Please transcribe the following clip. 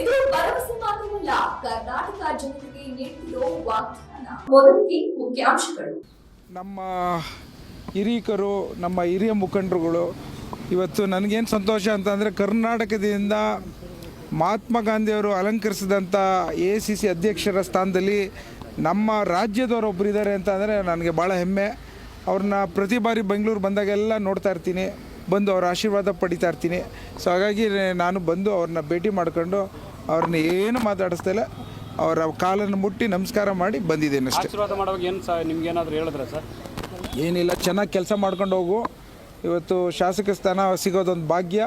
ಇದು ಭರವಸೆ ಮಾತ್ರವಲ್ಲ, ಕರ್ನಾಟಕ ಜನತೆಗೆ ನೀಡಿರೋ ವಾಗ್ದಾನ. ಮೊದಲಿಗೆ ಮುಖ್ಯಾಂಶಗಳು. ನಮ್ಮ ಹಿರಿಯಕರು ನಮ್ಮ ಹಿರಿಯ ಮುಖಂಡರುಗಳು, ಇವತ್ತು ನನಗೇನು ಸಂತೋಷ ಅಂತಂದರೆ ಕರ್ನಾಟಕದಿಂದ ಮಹಾತ್ಮ ಗಾಂಧಿಯವರು ಅಲಂಕರಿಸಿದಂಥ ಎ ಸಿ ಸಿ ಅಧ್ಯಕ್ಷರ ಸ್ಥಾನದಲ್ಲಿ ನಮ್ಮ ರಾಜ್ಯದವರೊಬ್ಬರು ಇದ್ದಾರೆ ಅಂತ ಅಂದರೆ ನನಗೆ ಭಾಳ ಹೆಮ್ಮೆ. ಅವ್ರನ್ನ ಪ್ರತಿ ಬಾರಿ ಬೆಂಗಳೂರು ಬಂದಾಗೆಲ್ಲ ನೋಡ್ತಾ ಇರ್ತೀನಿ. ಬಂದು ಅವ್ರ ಆಶೀರ್ವಾದ ಪಡಿತಾ ಇರ್ತೀನಿ. ಸೊ ಹಾಗಾಗಿ ನಾನು ಬಂದು ಅವ್ರನ್ನ ಭೇಟಿ ಮಾಡ್ಕೊಂಡು ಅವ್ರನ್ನ ಏನು ಮಾತಾಡಿಸ್ತಾ ಇಲ್ಲ ಅವರ ಕಾಲನ್ನು ಮುಟ್ಟಿ ನಮಸ್ಕಾರ ಮಾಡಿ ಬಂದಿದ್ದೇನೆ ಅಷ್ಟೇ. ಆಶೀರ್ವಾದ ಮಾಡುವಾಗ ಏನು ಸರ್ ನಿಮ್ಗೆ ಏನಾದರೂ ಹೇಳಿದ್ರೆ ಸರ್? ಏನಿಲ್ಲ ಚೆನ್ನಾಗಿ ಕೆಲಸ ಮಾಡ್ಕೊಂಡು ಹೋಗು. ಇವತ್ತು ಶಾಸಕ ಸ್ಥಾನ ಸಿಗೋದೊಂದು ಭಾಗ್ಯ.